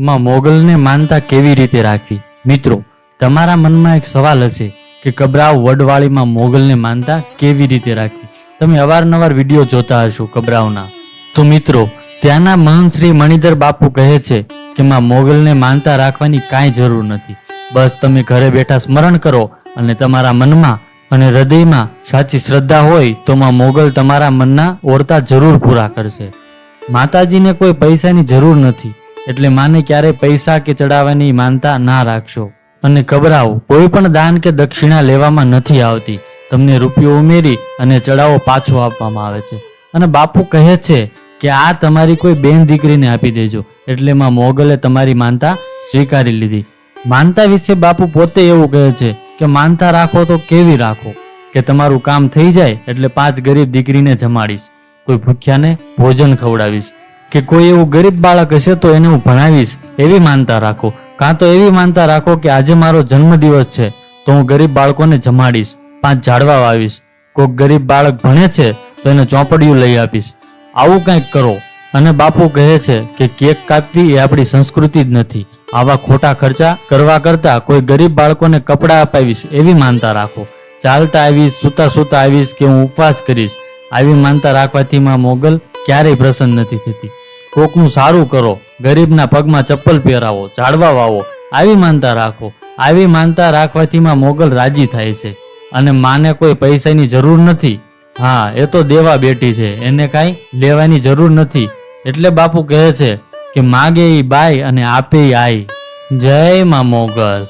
માં મોગલને માનતા કેવી રીતે રાખવી? મિત્રો, તમારા મનમાં એક સવાલ હશે કે કબરાવ વડવાળીમાં મોગલને માનતા કેવી રીતે રાખવી? તમે અવારનવાર વીડિયો જોતા હશો કબરાવના. તો મિત્રો, ત્યાંના મહાન શ્રી મણિધર બાપુ કહે છે કે માં મોગલને માનતા રાખવાની કાંઈ જરૂર નથી. બસ તમે ઘરે બેઠા સ્મરણ કરો અને તમારા મનમાં અને હૃદયમાં સાચી શ્રદ્ધા હોય તો માં મોગલ તમારા મનના ઓરતા જરૂર પૂરા કરશે. માતાજીને કોઈ પૈસાની જરૂર નથી. એટલે માને ક્યારેય પૈસા કે ચડાવવાની માનતા ના રાખશો. અને ગભરાવો કોઈ પણ દાન કે દક્ષિણા લેવામાં નથી આવતી. તમને રૂપિયો ઉમેરી અને ચડાવો પાછો આપવામાં આવે છે. અને બાપુ કહે છે કે આ તમારી કોઈ બેન દીકરીને આપી દેજો. એટલે માં મોગલે તમારી માનતા સ્વીકારી લીધી. માનતા વિશે બાપુ પોતે એવું કહે છે કે માનતા રાખો તો કેવી રાખો? કે તમારું કામ થઈ જાય એટલે પાંચ ગરીબ દીકરીને જમાડીશ. કોઈ ભૂખ્યાને ભોજન ખવડાવીશ. કે કોઈ એવું ગરીબ બાળક હશે તો એને હું ભણાવીશ, એવી માનતા રાખો. કાં તો એવી માનતા રાખો કે આજે મારો જન્મદિવસ છે, તો હું ગરીબ બાળકોને જમાડીશ, પાંચ ઝાડવા વાવીશ. કોઈક ગરીબ બાળક ભણે છે, તો એને ચોપડિયું લઈ આપીશ. આવું કંઈક કરો. અને બાપુ કહે છે કે કેક કાપવી એ આપણી સંસ્કૃતિ જ નથી. આવા ખોટા ખર્ચા કરવા કરતા કોઈ ગરીબ બાળકોને કપડાં અપાવીશ, એવી માનતા રાખો. ચાલતા આવીશ, સૂતા સૂતા આવીશ કે હું ઉપવાસ કરીશ. આવી માનતા રાખવાથી માં મોગલ ક્યારેય પ્રસન્ન નથી થતી. કોકનું સારું કરો, ગરીબના પગમાં ચપ્પલ પહેરાવો, ઝાડવા વાવો, આવી માનતા રાખો. આવી માનતા રાખવાથી માં મોગલ રાજી થાય છે. અને માને કોઈ પૈસાની જરૂર નથી. હા, એ તો દેવા બેટી છે. એને કાંઈ લેવાની જરૂર નથી. એટલે બાપુ કહે છે કે, માગે ઈ બાય અને આપે આઈ. જય માં મોગલ.